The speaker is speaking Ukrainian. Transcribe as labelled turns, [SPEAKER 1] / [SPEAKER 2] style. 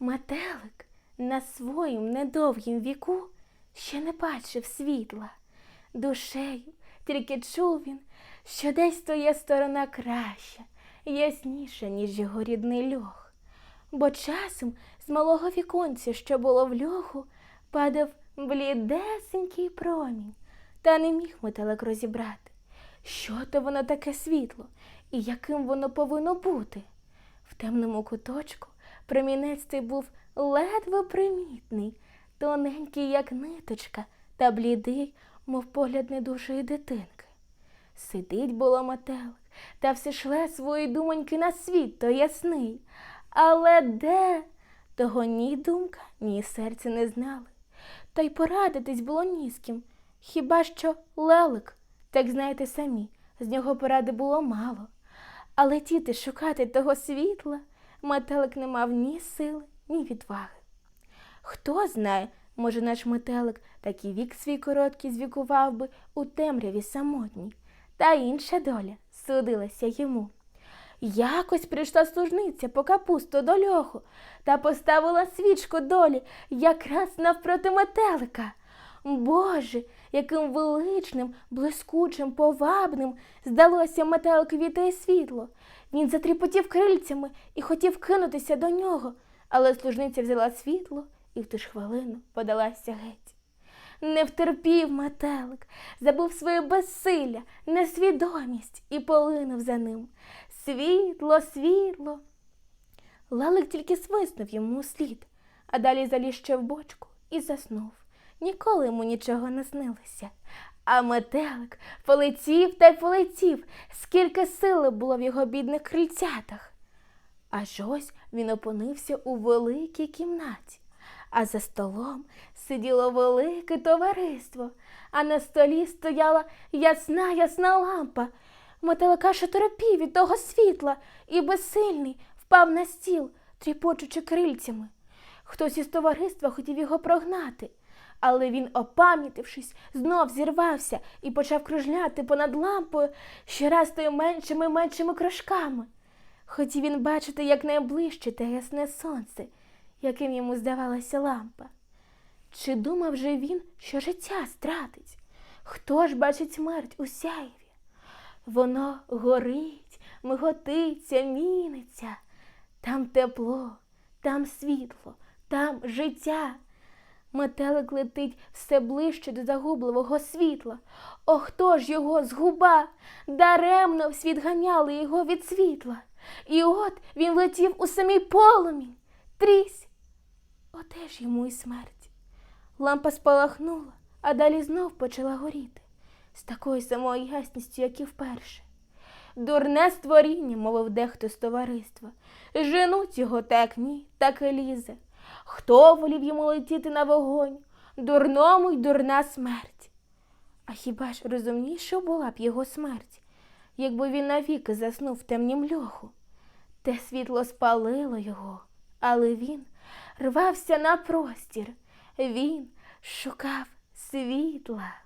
[SPEAKER 1] Метелик на своїм недовгім віку ще не бачив світла. Душею тільки чув він, що десь твоя сторона краща, ясніша, ніж його рідний льох. Бо часом з малого віконця, що було в льоху, падав блідесенький промінь, та не міг метелик розібрати, що то воно таке світло і яким воно повинно бути. В темному куточку промінець той був ледве примітний, тоненький, як ниточка, та блідий, мов погляд недужої дитинки. Сидить було метелик, та все шле свої думоньки на світ, то ясний. Але де? Того ні думка, ні серце не знали. Та й порадитись було ні з ким. Хіба що лелик, так знаєте самі, з нього поради було мало. А летіти шукати того світла метелик не мав ні сили, ні відваги. Хто знає, може, наш метелик такий вік свій короткий звікував би у темряві самотній, та інша доля судилася йому. Якось прийшла служниця по капусту до льоху та поставила свічку долі якраз навпроти метелика. Боже, яким величним, блискучим, повабним здалося метеликові те світло. Він затріпотів крильцями і хотів кинутися до нього, але служниця взяла світло і в ту ж хвилину подалася геть. Не втерпів метелик, забув своє безсилля, несвідомість і полинув за ним. Світло, світло. Лалик тільки свиснув йому слід, а далі заліз ще в бочку і заснув. Ніколи йому нічого не снилося. А метелик полетів та й полетів, скільки сили було в його бідних крильцятах. Аж ось він опинився у великій кімнаті, а за столом сиділо велике товариство, а на столі стояла ясна ясна лампа. Метелик аж оторопів від того світла і безсильний впав на стіл, тріпочучи крильцями. Хтось із товариства хотів його прогнати, але він, опам'ятавшись, знов зірвався і почав кружляти понад лампою щораз тою меншими меншими кружками. Хотів він бачити якнайближче те ясне сонце, яким йому здавалася лампа. Чи думав же він, що життя стратить? Хто ж бачить смерть у сяєві? Воно горить, миготиться, міниться. Там тепло, там світло, там життя. Метелик летить все ближче до загубливого світла. О, хто ж його згуба? Даремно всвіт ганяли його від світла. І от він летів у самій полумінь. Трісь. Оте ж йому і смерть. Лампа спалахнула, а далі знов почала горіти з такою самою ясністю, як і вперше. Дурне створіння, мовив дехто з товариства. Женуть його так ні, так і лізе. Хто волів йому летіти на вогонь? Дурному й дурна смерть. А хіба ж розумніше була б його смерть, якби він навіки заснув в темнім льоху? Те світло спалило його, але він рвався на простір. Він шукав світла.